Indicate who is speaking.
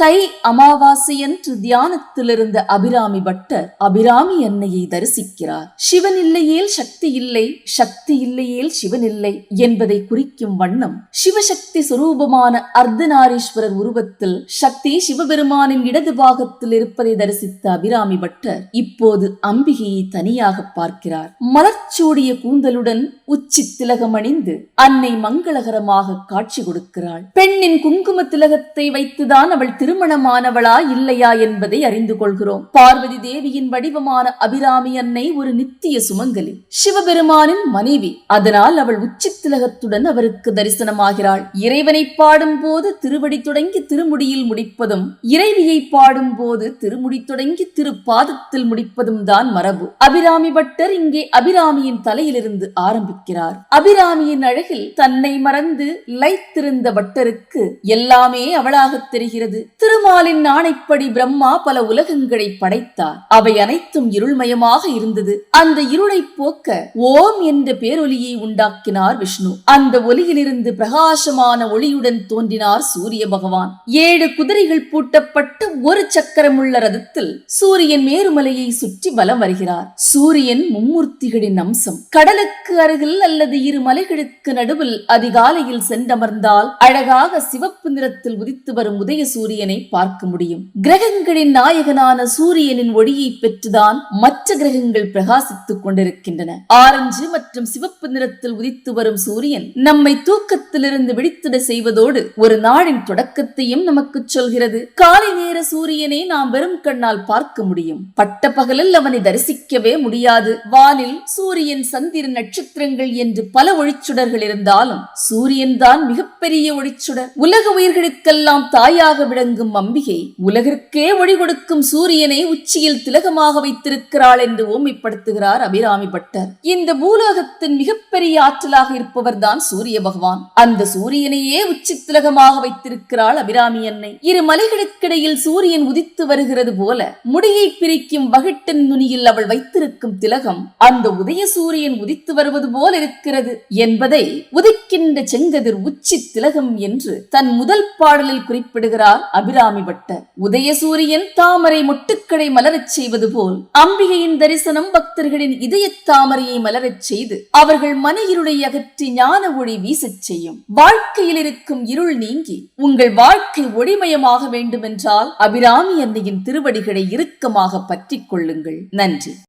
Speaker 1: தை அமாவாசையன்று தியானத்திலிருந்த அபிராமி பட்டர் அபிராமி அன்னையை தரிசிக்கிறார். சிவன் இல்லையேல் சக்தி இல்லை சக்தி இல்லையேல் சிவன் இல்லை என்பதை குறிக்கும் வண்ணம் சிவசக்தி சுரூபமான அர்த்தநாரீஸ்வரர் உருவத்தில் சக்தி சிவபெருமானின் இடது பாகத்தில் இருப்பதை தரிசித்த அபிராமி பட்டர் இப்போது அம்பிகையை தனியாக பார்க்கிறார். மலர்ச்சூடிய கூந்தலுடன் உச்சி திலகம் அணிந்து அன்னை மங்களகரமாக காட்சி கொடுக்கிறாள். பெண்ணின் குங்கும திலகத்தை வைத்துதான் அவள் திருமணமானவளா இல்லையா என்பதை அறிந்து கொள்கிறோம். பார்வதி தேவியின் வடிவமான அபிராமி அன்னை ஒரு நித்திய சுமங்கலி. சிவபெருமானின் மனைவி. அதனால் அவள் உச்சித்திலகத்துடன் அவருக்கு தரிசனமாகிறாள். இறைவனை பாடும் போது திருவடி தொடங்கி திருமுடியில் முடிப்பதும் இறைவியை பாடும் போது திருமுடி தொடங்கி திருப்பாதத்தில் முடிப்பதும் தான் மரபு. அபிராமி பட்டர் இங்கே அபிராமியின் தலையிலிருந்து ஆரம்பிக்கிறார். அபிராமியின் அழகில் தன்னை மறந்து லைத்திருந்த பட்டருக்கு எல்லாமே அவளாகத் தெரிகிறது. திருமாலின் ஆணைப்படி பிரம்மா பல உலகங்களை படைத்தார். அவை அனைத்தும் இருள்மயமாக இருந்தது. அந்த இருளை போக்க ஓம் என்ற பேரொலியை உண்டாக்கினார் விஷ்ணு. அந்த ஒலியிலிருந்து பிரகாசமான ஒளியுடன் தோன்றினார் சூரிய பகவான். ஏழு குதிரைகள் பூட்டப்பட்டு ஒரு சக்கரமுள்ள ரதத்தில் சூரியன் மேருமலையை சுற்றி வலம் வருகிறார். சூரியன் மும்மூர்த்திகளின் அம்சம். கடலுக்கு அருகில் அல்லது இரு மலைகளுக்கு நடுவில் அதிகாலையில் சென்றமர்ந்தால் அழகாக சிவப்பு நிறத்தில் உதித்து வரும் உதய சூரியன் பார்க்க முடியும்? கிரகங்களின் நாயகனான சூரியனின் ஒளியை பெற்றுதான் மற்ற கிரகங்கள் பிரகாசித்துக் கொண்டிருக்கின்றன. ஆரஞ்சு மற்றும் சிவப்பு நிறத்தில் உதித்து வரும் சூரியன் நம்மை தூக்கத்திலிருந்து விழித்திட செய்வதோடு ஒரு நாளின் தொடக்கத்தையும் நமக்கு சொல்கிறது. காலை நேர சூரியனை நாம் வெறும் கண்ணால் பார்க்க முடியும். பட்ட பகலில் அவனை தரிசிக்கவே முடியாது. வானில் சூரியன் சந்திர நட்சத்திரங்கள் என்று பல ஒளிச்சுடர்கள் இருந்தாலும் சூரியன் தான் மிகப்பெரிய ஒளிச்சுடர். உலக உயிர்களுக்கெல்லாம் தாயாக விளங்கும் அம்பிகை உலகிற்கே ஒளி கொடுக்கும் சூரியனை உச்சியில் திலகமாக வைத்திருக்கிறாள் என்று ஓமைப்படுத்துகிறார் அபிராமி பட்டர். இந்த பூலோகத்தின் மிகப்பெரிய ஆற்றலாக இருப்பவர்தான் சூரிய பகவான். அந்த சூரியனையே உச்சி திலகமாக வைத்திருக்கிறாள் அபிராமி அன்னை. இரு மலைகளுக்கிடையில் சூரியன் உதித்து வருகிறது போல முடியை பிரிக்கும் வகிட்டின் நுனியில் அவள் வைத்திருக்கும் திலகம் அந்த உதய சூரியன் உதித்து வருவது போல் இருக்கிறது என்பதை உதிக்கின்ற செங்கதிர் உச்சி திலகம் என்று தன் முதல் பாடலில் குறிப்பிடுகிறார் அபி அபிராமி பட்டர் உதயசூரியன் தாமரை மொட்டுக்களை மலரச் செய்வது போல் அம்பிகையின் தரிசனம் பக்தர்களின் இதய தாமரையை மலரச் செய்து அவர்கள் மன இருளை அகற்றி ஞான ஒளி வீசச் செய்யும். வாழ்க்கையில் இருக்கும் இருள் நீங்கி உங்கள் வாழ்க்கை ஒளிமயமாக வேண்டுமென்றால் அபிராமி அன்னையின் திருவடிகளை இறுக்கமாக பற்றிக் கொள்ளுங்கள். நன்றி.